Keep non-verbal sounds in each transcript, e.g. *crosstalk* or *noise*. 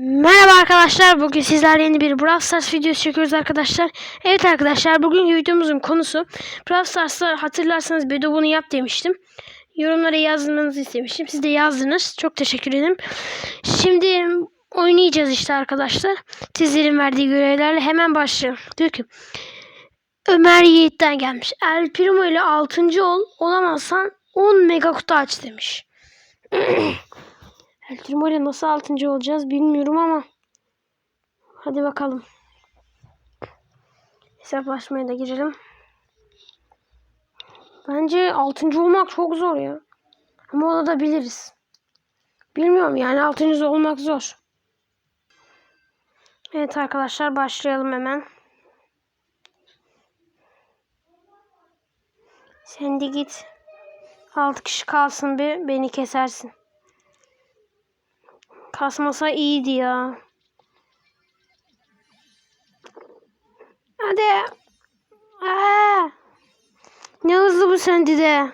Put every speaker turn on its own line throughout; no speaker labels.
Merhaba arkadaşlar. Bugün sizlerle yeni bir Brawl Stars videosu çekiyoruz arkadaşlar. Evet arkadaşlar bugünkü videomuzun konusu Brawl Stars'ta hatırlarsanız Bedo bunu yap demiştim. Yorumlara yazmanızı istemiştim. Siz de yazdınız. Çok teşekkür ederim. Şimdi oynayacağız işte arkadaşlar. Sizlerin verdiği görevlerle hemen başlayalım. Diyor ki Ömer Yiğit'ten gelmiş. El Primo ile 6. ol. Olamazsan 10 mega kutu aç demiş. *clears throat* El ile nasıl 6. olacağız bilmiyorum ama. Hadi bakalım. Hesaplaşmaya da girelim. Bence 6. olmak çok zor ya. Ama olabiliriz. Bilmiyorum yani 6. olmak zor. Evet arkadaşlar başlayalım hemen. Sen de git. 6 kişi kalsın bir beni kesersin. Kasmasa iyiydi ya. Hadi. Aa! Ne hızlı bu sendi de.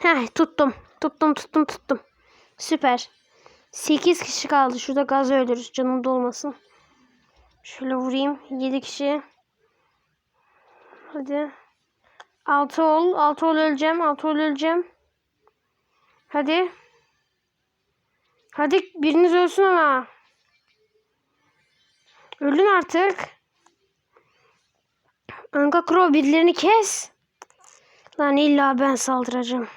Heh tuttum. Tuttum tuttum tuttum. Süper. 8 kişi kaldı. Şurada gaz ölürüz. Canım dolmasın. Şöyle vurayım. 7 kişi. Hadi. 6 ol. 6 ol öleceğim. 6 ol öleceğim. Hadi. Hadi biriniz ölsün ama. Ölün artık. Anka Crow birilerini kes. Lan illa ben saldıracağım.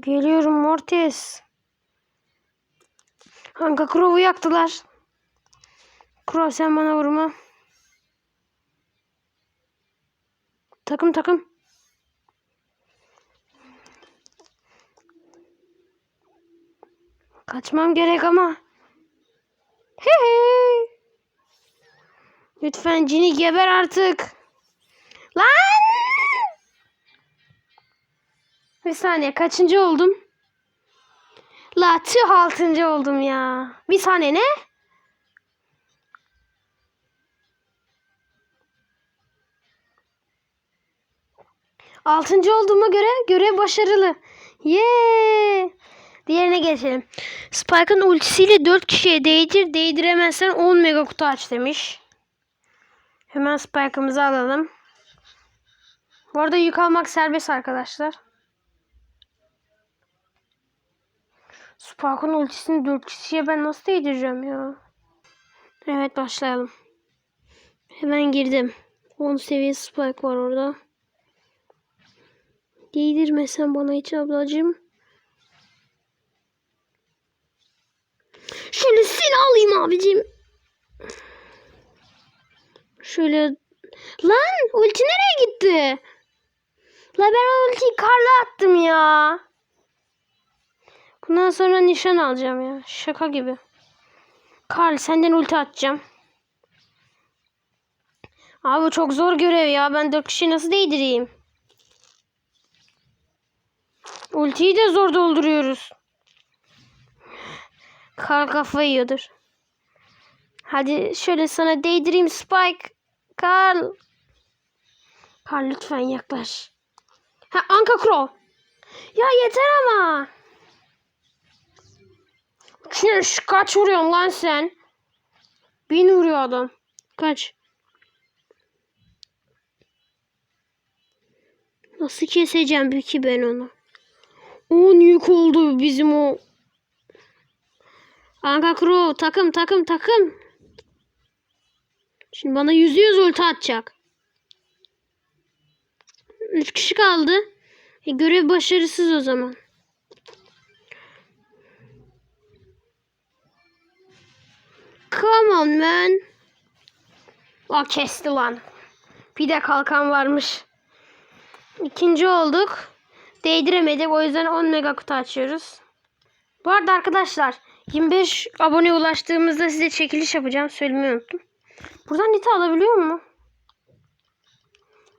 Geliyorum Mortis. Anka Crow'u yaktılar. Crow sen bana vurma. Takım takım. Kaçmam gerek ama. He he. Lütfen cini geber artık. Lan! Bir saniye kaçıncı oldum? La tüh altıncı oldum ya. Bir saniye ne? Altıncı olduğuma göre görev başarılı. Yeee. Diğerine geçelim. Spike'ın ultisiyle 4 kişiye değdir. Değdiremezsen 10 mega kutu aç demiş. Hemen Spike'ımızı alalım. Bu arada yük almak serbest arkadaşlar. Spike'ın ultisini 4 kişiye ben nasıl değdireceğim ya? Evet başlayalım. Hemen girdim. 10 seviye Spike var orada. Değdirmesen bana hiç ablacığım. Şöyle seni alayım abicim. Şöyle. Lan ulti nereye gitti? La ben ultiyi karla attım ya. Bundan sonra nişan alacağım ya. Şaka gibi. Karl senden ulti atacağım. Abi çok zor görev ya. Ben dört kişiyi nasıl değdireyim? Ultiyi de zor dolduruyoruz. Karl kafayı yiyordur. Hadi şöyle sana değdireyim Spike. Karl. Karl lütfen yaklaş. Ha Anka Crow. Ya yeter ama. Şş, kaç vuruyorsun lan sen? Bin vuruyor adam. Kaç? Nasıl keseceğim peki ben onu? 10 yük oldu bizim o. Anka Crow takım takım takım. Şimdi bana yüzde yüz ulti atacak. 3 kişi kaldı. E, görev başarısız o zaman. Come on man. Aa kesti lan. Bir de kalkan varmış. İkinci olduk. Değdiremedik. O yüzden 10 mega kutu açıyoruz. Bu arada arkadaşlar 25 abone ulaştığımızda size çekiliş yapacağım. Söylemeyi unuttum. Buradan nita alabiliyor mu?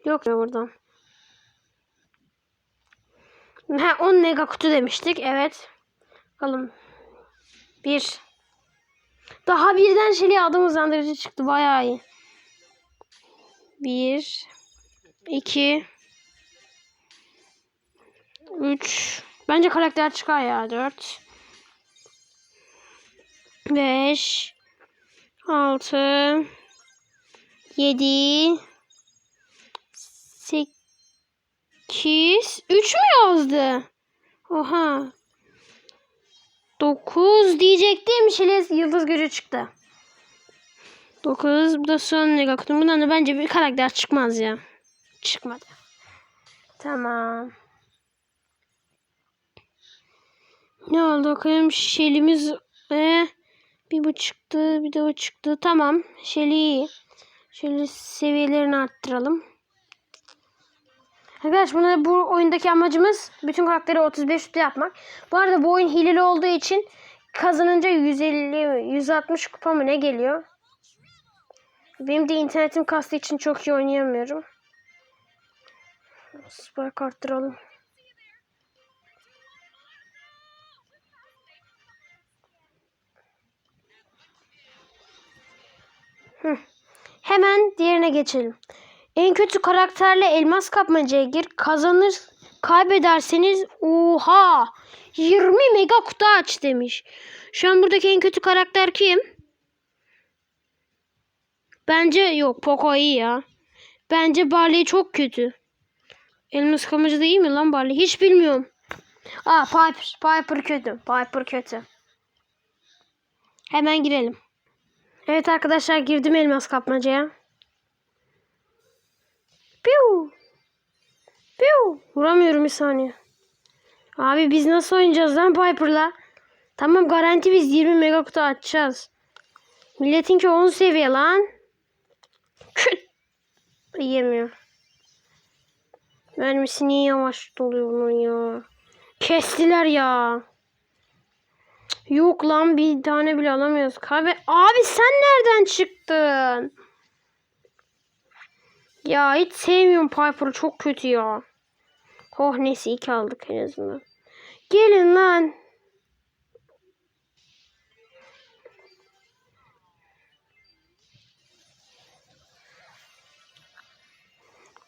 Yok ya buradan. Ha 10 mega kutu demiştik. Evet. Bakalım. Bir. Daha birden şeyli adım hızlandırıcı çıktı. Bayağı iyi. Bir. iki, Üç. Bence karakter çıkar ya. Dört. 5 6 7 8 3 mü yazdı? Oha. 9 diyecektim. Şiles yıldız gücü çıktı. 9 bu da son mega kutum. Bundan da bence bir karakter çıkmaz ya. Çıkmadı. Tamam. Ne oldu bakalım şelimiz e, bir bu çıktı bir de bu çıktı. Tamam şeli iyi. Şöyle seviyelerini arttıralım. Arkadaşlar bunu bu oyundaki amacımız bütün karakteri 35 üstü yapmak. Bu arada bu oyun hileli olduğu için kazanınca 150 160 kupa mı ne geliyor? Benim de internetim kastığı için çok iyi oynayamıyorum. Spike arttıralım. Hemen diğerine geçelim. En kötü karakterle elmas kapmacaya gir. Kazanır, kaybederseniz oha 20 mega kutu aç demiş. Şu an buradaki en kötü karakter kim? Bence yok Poco iyi ya. Bence Barley çok kötü. Elmas kapmacı da iyi mi lan Barley? Hiç bilmiyorum. Aa Piper, Piper kötü. Piper kötü. Hemen girelim. Evet arkadaşlar girdim elmas kapmacaya. Piu. Piu. Vuramıyorum bir saniye. Abi biz nasıl oynayacağız lan Piper'la? Tamam garanti biz 20 mega kutu açacağız. Milletinki 10 seviye lan. Yemiyor. Mermisi niye yavaş doluyor bunun ya? Kestiler ya. Yok lan bir tane bile alamıyoruz. Abi, abi sen nereden çıktın? Ya hiç sevmiyorum Piper'ı çok kötü ya. Oh neyse iki aldık en azından. Gelin lan.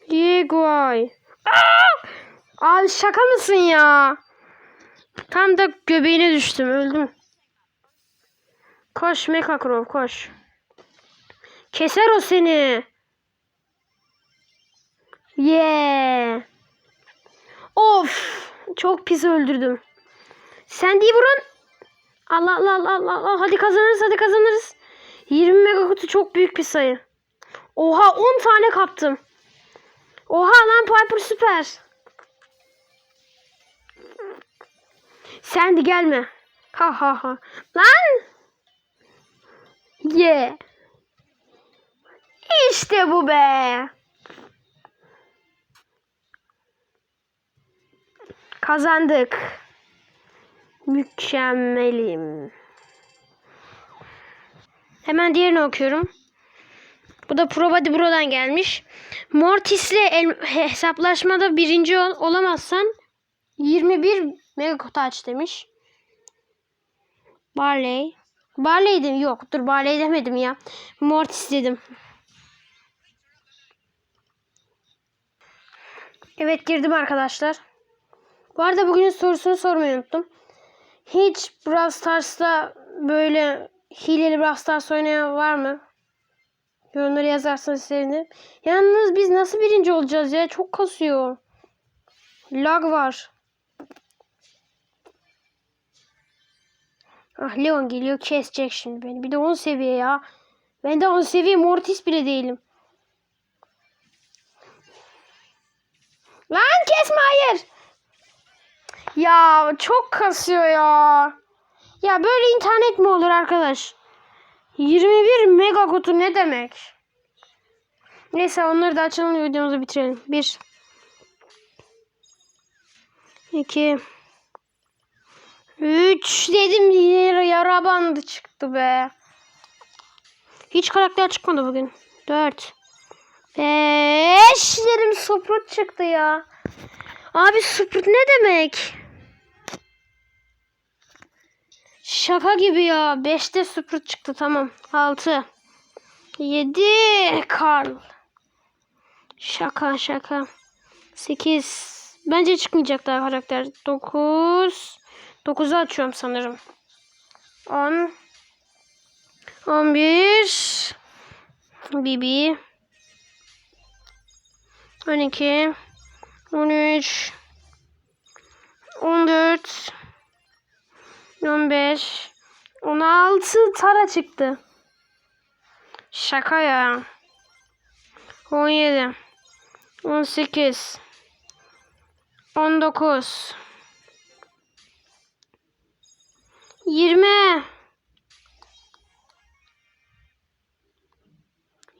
Yeguay. Abi şaka mısın ya? Tam da göbeğine düştüm öldüm. Koş Mekakrov koş. Keser o seni. Yeah. Of. Çok pis öldürdüm. Sen değil vurun. Allah Allah Allah Allah Allah. Hadi kazanırız hadi kazanırız. 20 mega kutu çok büyük bir sayı. Oha 10 tane kaptım. Oha lan Piper süper. Sen de gelme. Ha ha ha. Lan. Ye. Yeah. İşte bu be. Kazandık. Mükemmelim. Hemen diğerini okuyorum. Bu da Pro Body Bro'dan gelmiş. Mortis'le hesaplaşmada birinci ol olamazsan 21 mega kutu aç demiş. Barley. Barley dedim. Yok dur Barley demedim ya. Mortis dedim. Evet girdim arkadaşlar. Bu arada bugünün sorusunu sormayı unuttum. Hiç Brawl Stars'ta böyle hileli Brawl Stars oynayan var mı? Yorumları yazarsanız sevinirim. Yalnız biz nasıl birinci olacağız ya? Çok kasıyor. Lag var. Ah Leon geliyor kesecek şimdi beni. Bir de 10 seviye ya. Ben de 10 seviye Mortis bile değilim. Lan kesme hayır. Ya çok kasıyor ya. Ya böyle internet mi olur arkadaş? 21 mega kutu ne demek? Neyse onları da açalım videomuzu bitirelim. 1 2 3 dedim yara bandı çıktı be. Hiç karakter çıkmadı bugün. 4 5 dedim Sprut çıktı ya. Abi Sprut ne demek? Şaka gibi ya. 5'te Sprut çıktı tamam. 6 7 Karl. Şaka şaka. 8 Bence çıkmayacak daha karakter. 9 9'u açıyorum sanırım. 10 11 Bibi 12 13 14 15 16 Tara çıktı. Şaka ya. 17 18 19 20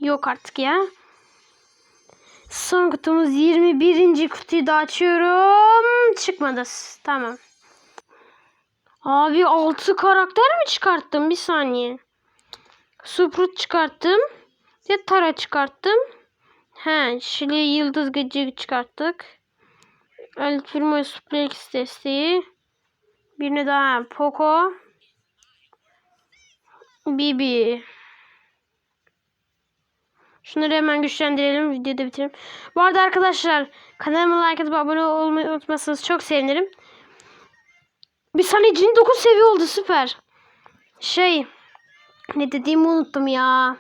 Yok artık ya. Son kutumuz 21. kutuyu da açıyorum. Çıkmadı. Tamam. Abi 6 karakter mi çıkarttım? Bir saniye. Suprut çıkarttım. Ya Tara çıkarttım. He, Şili Yıldız Gıcı çıkarttık. El Primo Suplex desteği. Birini daha Poco. Bibi. Şunları hemen güçlendirelim. Videoyu da bitirelim. Bu arada arkadaşlar kanalıma like atıp abone olmayı unutmazsanız çok sevinirim. Bir saniye cin 9 seviye oldu süper. Şey ne dediğimi unuttum ya.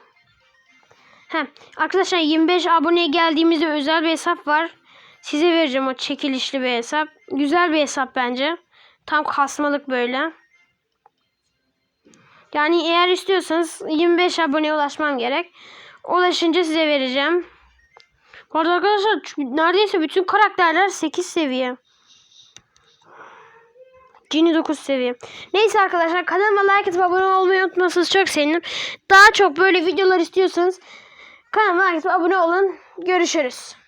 Heh, arkadaşlar 25 aboneye geldiğimizde özel bir hesap var. Size vereceğim o çekilişli bir hesap. Güzel bir hesap bence. Tam kasmalık böyle. Yani eğer istiyorsanız 25 aboneye ulaşmam gerek. Ulaşınca size vereceğim. Bu arada arkadaşlar neredeyse bütün karakterler 8 seviye. Cini 9 seviye. Neyse arkadaşlar kanalıma like atıp abone olmayı unutmazsanız çok sevinirim. Daha çok böyle videolar istiyorsanız kanalıma like atıp abone olun. Görüşürüz.